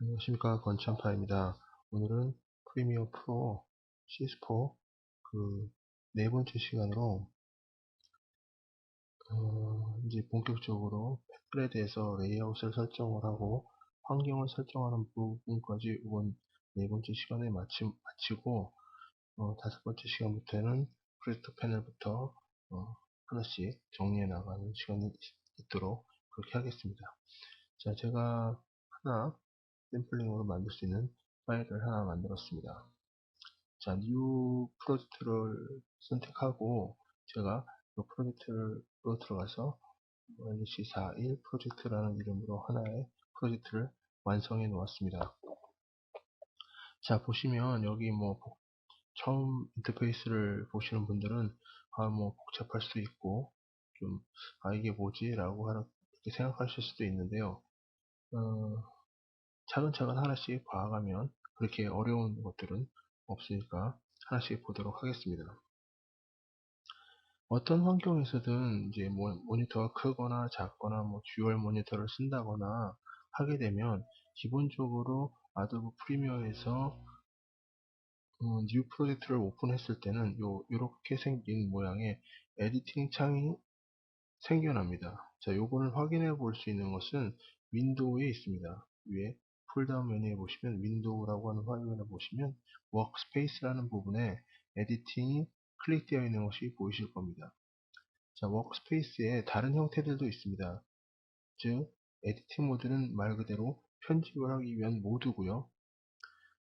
안녕하십니까 건천파입니다. 오늘은 프리미어 프로 CS4 그 네 번째 시간으로 어 이제 본격적으로 팩들에 대해서 레이아웃을 설정을 하고 환경을 설정하는 부분까지 이번 네 번째 시간에 마치, 마치고 어 다섯 번째 시간부터는 프로젝트 패널부터 어 하나씩 정리해 나가는 시간이 있도록 그렇게 하겠습니다. 자 제가 하나 샘플링으로 만들 수 있는 파일을 하나 만들었습니다. 자, new 프로젝트를 선택하고 제가 이 프로젝트로 들어가서 NC41 프로젝트라는 이름으로 하나의 프로젝트를 완성해 놓았습니다. 자, 보시면 여기 뭐 처음 인터페이스를 보시는 분들은 아, 뭐 복잡할 수 있고 좀 아, 이게 뭐지? 라고 하는 이렇게 생각하실 수도 있는데요. 어, 차근차근 하나씩 봐가면 그렇게 어려운 것들은 없으니까 하나씩 보도록 하겠습니다. 어떤 환경에서든 이제 모니터가 크거나 작거나 뭐 듀얼 모니터를 쓴다거나 하게 되면 기본적으로 아도be 프리미어에서 음, 뉴 프로젝트를 오픈했을 때는 요 이렇게 생긴 모양의 에디팅 창이 생겨납니다. 자, 요거를 확인해 볼 수 있는 것은 윈도우에 있습니다. 위에 폴다운 메뉴에 보시면 윈도우라고 하는 화면에 보시면 워크스페이스라는 부분에 에디팅이 클릭되어 있는 것이 보이실 겁니다. 자, 워크스페이스에 다른 형태들도 있습니다. 즉, 에디팅 모드는 말 그대로 편집을 하기 위한 모드고요.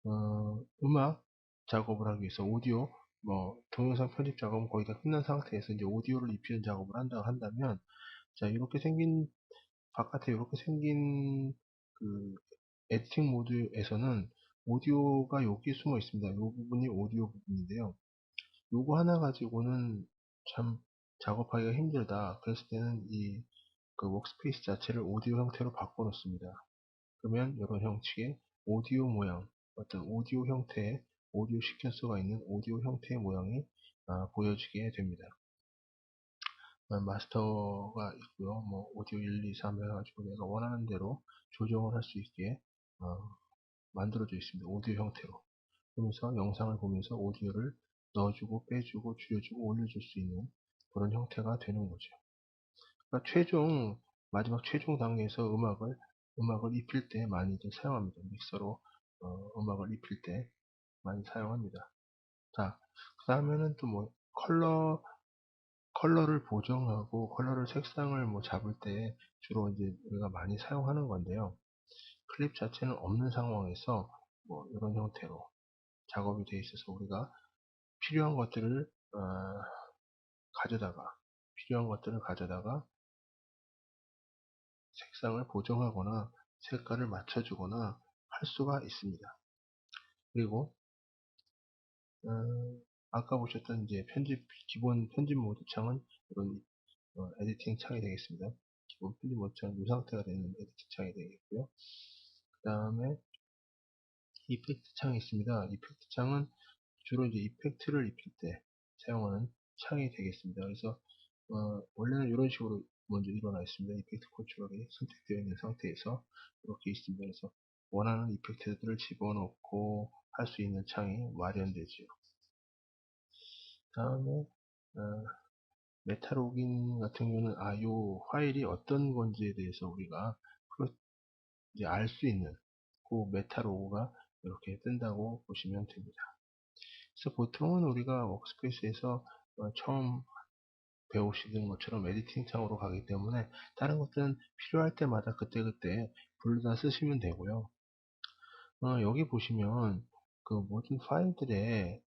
어, 음악 작업을 하기 위해서 오디오, 뭐 동영상 편집 작업은 거의 다 끝난 상태에서 이제 오디오를 입히는 작업을 한다 한다면, 자 이렇게 생긴 바깥에 이렇게 생긴 그 에디팅 모드에서는 오디오가 여기 숨어 있습니다. 이 부분이 오디오 부분인데요. 요거 하나 가지고는 참 작업하기가 힘들다. 그랬을 때는 이 그 워크스페이스 자체를 오디오 형태로 바꿔 놓습니다. 그러면 이런 형식의 오디오 모양, 어떤 오디오 형태의 오디오 시퀀스가 있는 오디오 형태의 모양이 아, 보여지게 됩니다. 아, 마스터가 있고요. 뭐 오디오 1, 2, 3 해가지고 내가 원하는 대로 조정을 할 수 있게 어, 만들어져 있습니다. 오디오 형태로. 그러면서 영상을 보면서 오디오를 넣어주고 빼주고 줄여주고 올려줄 수 있는 그런 형태가 되는 거죠. 그러니까 최종 마지막 최종 단계에서 음악을 음악을 입힐 때 많이들 사용합니다. 믹서로 어, 음악을 입힐 때 많이 사용합니다. 자, 그 다음에는 또 뭐 컬러 컬러를 보정하고 컬러를 색상을 뭐 잡을 때 주로 이제 우리가 많이 사용하는 건데요. 클립 자체는 없는 상황에서 뭐 이런 형태로 작업이 되어 있어서 우리가 필요한 것들을 어, 가져다가 필요한 것들을 가져다가 색상을 보정하거나 색깔을 맞춰주거나 할 수가 있습니다. 그리고 어, 아까 보셨던 이제 편집 기본 편집 모드 창은 이런 어, 에디팅 창이 되겠습니다. 기본 편집 모드 창은 이 상태가 되는 에디팅 창이 되겠고요. 그 다음에 이펙트 창이 있습니다. 이펙트 창은 주로 이제 이펙트를 입힐 때 사용하는 창이 되겠습니다. 그래서 어, 원래는 이런 식으로 먼저 일어나 있습니다. 이펙트 컨트롤이 선택되어 있는 상태에서 이렇게 있습니다. 그래서 원하는 이펙트들을 집어넣고 할 수 있는 창이 마련되죠. 다음에 어, 메타로긴 같은 경우는 아, 요 파일이 어떤 건지에 대해서 우리가 이제 알 수 있는 그 메타 로고가 이렇게 뜬다고 보시면 됩니다. 그래서 보통은 우리가 워크스페이스에서 어, 처음 배우시는 것처럼 에디팅 창으로 가기 때문에 다른 것들은 필요할 때마다 그때그때 불러다 쓰시면 되고요. 어, 여기 보시면 그 모든 파일들의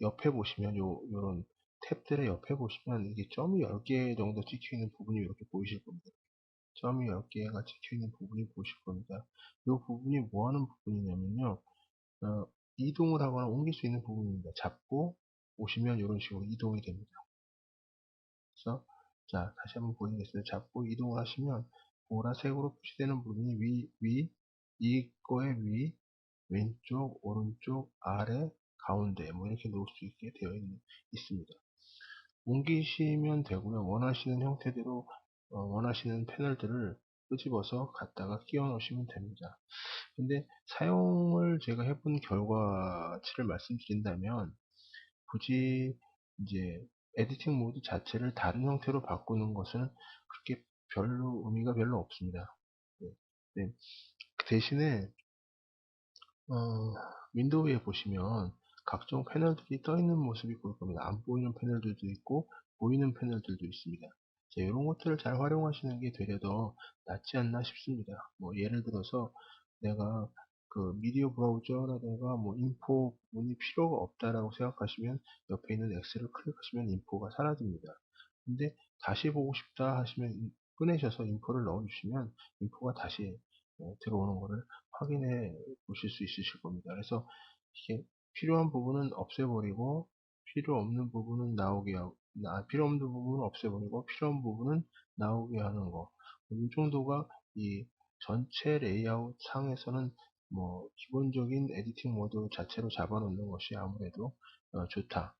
옆에 보시면 요, 요런 탭들의 옆에 보시면 이게 점이 10개 정도 찍혀 있는 부분이 이렇게 보이실 겁니다. 점이 10개가 찍혀 있는 부분이 보실 겁니다. 이 부분이 뭐 하는 부분이냐면요. 어, 이동을 하거나 옮길 수 있는 부분입니다. 잡고 오시면 이런 식으로 이동이 됩니다. 그래서 자 다시 한번 보여드리겠습니다. 잡고 이동을 하시면 보라색으로 표시되는 부분이 위, 위, 이거의 위, 왼쪽, 오른쪽, 아래, 가운데 뭐 이렇게 놓을 수 있게 되어 있, 있습니다. 옮기시면 되고요. 원하시는 형태대로 어, 원하시는 패널들을 끄집어서 갖다가 끼워 놓으시면 됩니다. 근데 사용을 제가 해본 결과치를 말씀드린다면 굳이 이제 에디팅 모드 자체를 다른 형태로 바꾸는 것은 그렇게 별로 의미가 별로 없습니다. 네. 네. 대신에 어, 윈도우에 보시면 각종 패널들이 떠 있는 모습이 보일 겁니다. 안 보이는 패널들도 있고 보이는 패널들도 있습니다. 자, 이런 것들을 잘 활용하시는 게 되려 더 낫지 않나 싶습니다. 뭐 예를 들어서 내가 그 미디어 브라우저라든가 뭐 인포 문이 필요가 없다라고 생각하시면 옆에 있는 X를 클릭하시면 인포가 사라집니다. 근데 다시 보고 싶다 하시면 꺼내셔서 인포를 넣어주시면 인포가 다시 어, 들어오는 것을 확인해 보실 수 있으실 겁니다. 그래서 이게 필요한 부분은 없애버리고 필요 없는 부분은 나오게 하고 아, 필요 없는 부분은 없애버리고 필요한 부분은 나오게 하는 거. 이 정도가 이 전체 레이아웃 상에서는 뭐 기본적인 에디팅 모드 자체로 잡아놓는 것이 아무래도 어, 좋다.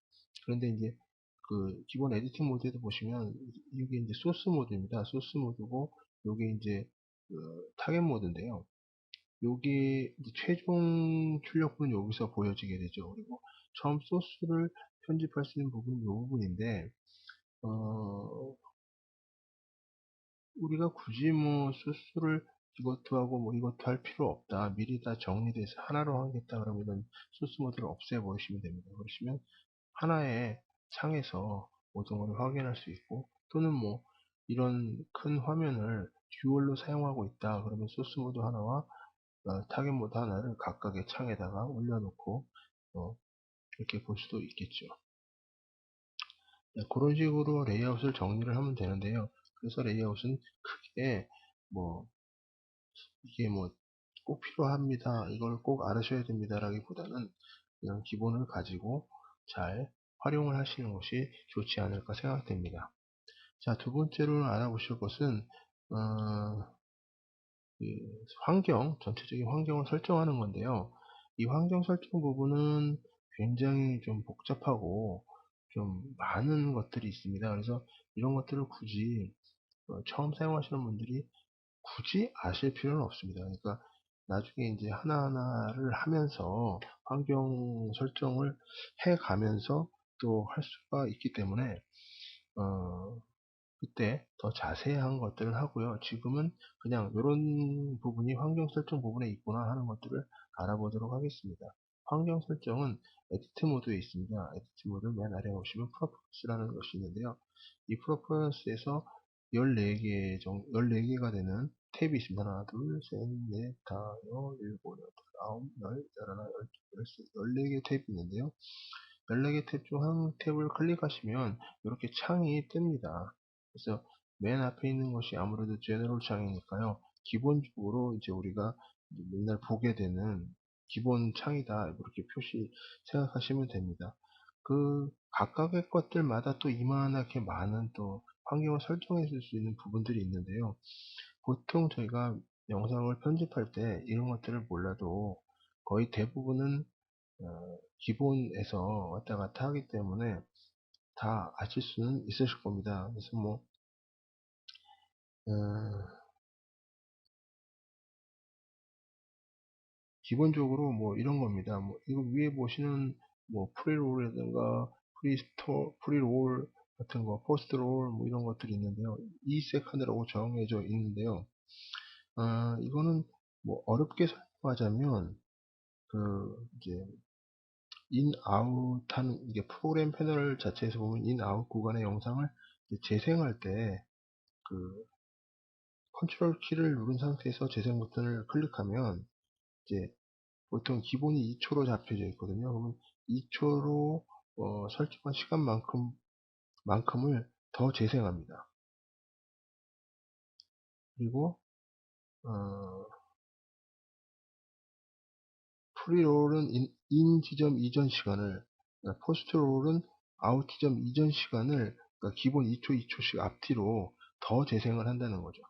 그런데 이제 그 기본 에디팅 모드에도 보시면 이게 이제 소스 모드입니다. 소스 모드고 이게 이제 그 타겟 모드인데요. 여기 최종 출력부는 여기서 보여지게 되죠. 그리고 처음 소스를 편집할 수 있는 부분은 이 부분인데 어, 우리가 굳이 뭐 소스를 이것도 하고 뭐 이것도 할 필요 없다. 미리 다 정리돼서 하나로 하겠다 그러면 소스 모드를 없애버리시면 됩니다. 그러시면 하나의 창에서 모든 걸 확인할 수 있고 또는 뭐 이런 큰 화면을 듀얼로 사용하고 있다. 그러면 소스 모드 하나와 어, 타겟 모드 하나를 각각의 창에다가 올려놓고 어, 이렇게 볼 수도 있겠죠. 네, 그런 식으로 레이아웃을 정리를 하면 되는데요. 그래서 레이아웃은 크게 뭐 이게 뭐 꼭 필요합니다. 이걸 꼭 알으셔야 됩니다. 라기보다는 그냥 기본을 가지고 잘 활용을 하시는 것이 좋지 않을까 생각됩니다. 자, 두 번째로 알아보실 것은 어, 그 환경, 전체적인 환경을 설정하는 건데요. 이 환경 설정 부분은 굉장히 좀 복잡하고 좀 많은 것들이 있습니다. 그래서 이런 것들을 굳이 어, 처음 사용하시는 분들이 굳이 아실 필요는 없습니다. 그러니까 나중에 이제 하나하나를 하면서 환경 설정을 해 가면서 또 할 수가 있기 때문에 어, 그때 더 자세한 것들을 하고요. 지금은 그냥 이런 부분이 환경 설정 부분에 있구나 하는 것들을 알아보도록 하겠습니다. 환경 설정은 에디트 모드에 있습니다. 에디트 모드 맨 아래에 보시면 프로퍼스라는 것이 있는데요. 이 프로퍼스에서 14개 정 14개가 되는 탭이 있습니다. 하나, 둘, 셋, 넷, 다섯, 일곱, 여덟, 아홉, 열, 열하나, 열두, 열세, 14개 탭이 있는데요. 14개 탭 중 한 탭을 클릭하시면 이렇게 창이 뜹니다. 그래서 맨 앞에 있는 것이 아무래도 제너럴 창이니까요. 기본적으로 이제 우리가 맨날 보게 되는 기본 창이다. 이렇게 표시 생각하시면 됩니다. 그 각각의 것들마다 또 이만하게 많은 또 환경을 설정해 줄 수 있는 부분들이 있는데요. 보통 저희가 영상을 편집할 때 이런 것들을 몰라도 거의 대부분은 어, 기본에서 왔다 갔다 하기 때문에 다 아실 수는 있으실 겁니다. 그래서 뭐 어, 기본적으로 뭐 이런 겁니다. 뭐 이거 위에 보시는 뭐 프리롤이라든가 프리스토 프리롤 같은 거, 포스트롤 뭐 이런 것들이 있는데요. 이 세컨드라고 정해져 있는데요. 아, 이거는 뭐 어렵게 설명하자면 그 이제 인 아웃 하는 이게 프로그램 패널 자체에서 보면 인 아웃 구간의 영상을 재생할 때 그 컨트롤 키를 누른 상태에서 재생 버튼을 클릭하면 이제 보통 기본이 2초로 잡혀져 있거든요. 그러면 2초로 어, 설정한 시간만큼 만큼을 더 재생합니다. 그리고 어, 프리롤은 인, 인, 지점 이전 시간을 그러니까 포스트롤은 아웃 지점 이전 시간을 그러니까 기본 2초 2초씩 앞뒤로 더 재생을 한다는 거죠.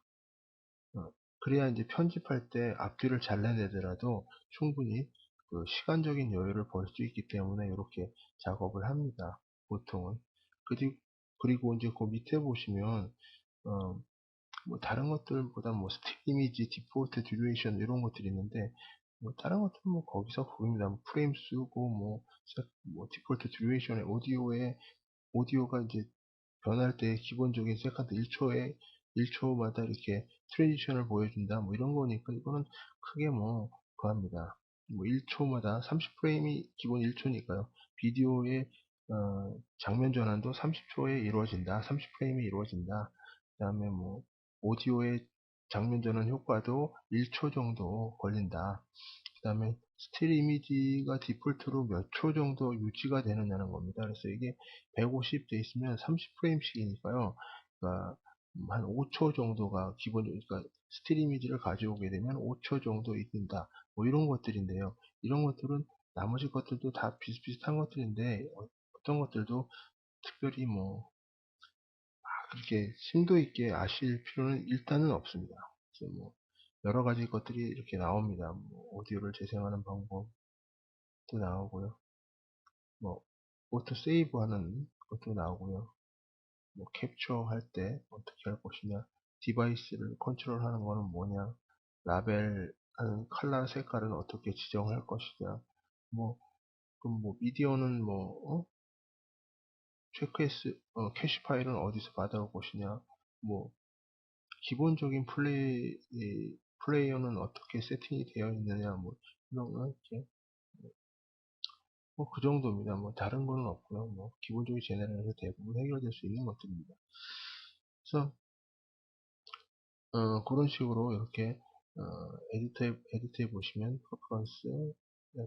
어, 그래야 이제 편집할 때 앞뒤를 잘라내더라도 충분히 그 시간적인 여유를 벌 수 있기 때문에 이렇게 작업을 합니다. 보통은. 그리고, 그리고 이제 그 밑에 보시면 어, 뭐 다른 것들보다 뭐 스틸 이미지, 디폴트 듀레이션 이런 것들이 있는데 뭐 다른 것들은 뭐 거기서 거기입니다. 뭐 프레임 쓰고 뭐, 뭐 디폴트 듀레이션의 오디오에 오디오가 이제 변할 때 기본적인 세컨드 1초에 1초마다 이렇게 트랜지션을 보여준다 뭐 이런 거니까 이거는 크게 뭐 그합니다. 뭐 1초마다 30프레임이 기본 1초니까요. 비디오의 어, 장면 전환도 30초에 이루어진다. 30프레임이 이루어진다. 그 다음에 뭐 오디오의 장면 전환 효과도 1초 정도 걸린다. 그 다음에 스틸 이미지가 디폴트로 몇 초 정도 유지가 되느냐는 겁니다. 그래서 이게 150 돼 있으면 30프레임씩이니까요. 그러니까 한 5초 정도가 기본적으로 그러니까 스틸 이미지를 가져오게 되면 5초 정도 있는다. 뭐 이런 것들인데요. 이런 것들은 나머지 것들도 다 비슷비슷한 것들인데 어떤 것들도 특별히 뭐 그렇게 심도 있게 아실 필요는 일단은 없습니다. 그래서 뭐 여러 가지 것들이 이렇게 나옵니다. 뭐 오디오를 재생하는 방법도 나오고요. 뭐 오토 세이브 하는 것도 나오고요. 뭐 캡처 할 때 어떻게 할 것이냐 디바이스를 컨트롤하는 거는 뭐냐 라벨 하는 컬러 색깔은 어떻게 지정할 것이냐 뭐 그럼 뭐 미디어는 뭐 어? 체크S 어, 캐시 파일은 어디서 받아올 것이냐 뭐 기본적인 플레이 플레이어는 어떻게 세팅이 되어 있느냐 뭐 이런 거 이렇게 뭐 그 정도입니다. 뭐 다른 거는 없고요. 뭐 기본적인 제네럴에서 대부분 해결될 수 있는 것들입니다. 그래서 어, 그런 식으로 이렇게 어, 에디터에, 에디터에 보시면 프로퍼런스에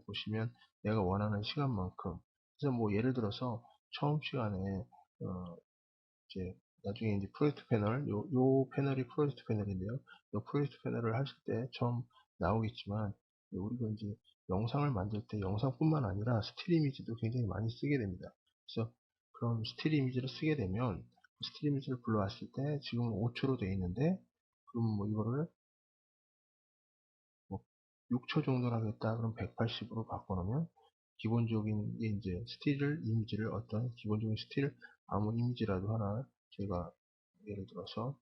보시면 내가 원하는 시간만큼 그래서 뭐 예를 들어서 처음 시간에 어, 이제 나중에 이제 프로젝트 패널 요, 요 패널이 프로젝트 패널인데요 요 프로젝트 패널을 하실 때 처음 나오겠지만 우리가 이제 영상을 만들 때 영상뿐만 아니라 스틸 이미지도 굉장히 많이 쓰게 됩니다 그래서 그런 스틸 이미지를 쓰게 되면 스틸 이미지를 불러왔을 때 지금 5초로 되어 있는데 그럼 뭐 이거를 뭐 6초 정도로 하겠다. 그럼 180으로 바꿔놓으면 기본적인 게 이제 스틸을 이미지를 어떤 기본적인 스틸 아무 이미지라도 하나 제가 예를 들어서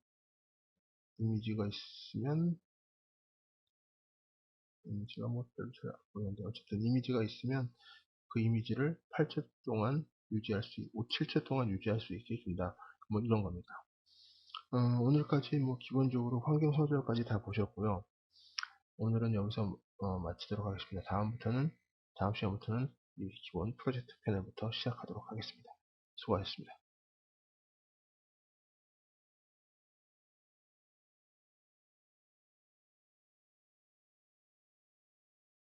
이미지가 있으면 이미지가 뭐 별로 잘안 보이는데 어쨌든 이미지가 있으면 그 이미지를 8초 동안 유지할 수, 5, 7초 동안 유지할 수 있게 해준다. 뭐 이런 겁니다. 어, 오늘까지 뭐 기본적으로 환경 소재까지 다 보셨고요. 오늘은 여기서 어, 마치도록 하겠습니다. 다음부터는 다음 시간부터는 이 기본 프로젝트 패널부터 시작하도록 하겠습니다. 수고하셨습니다.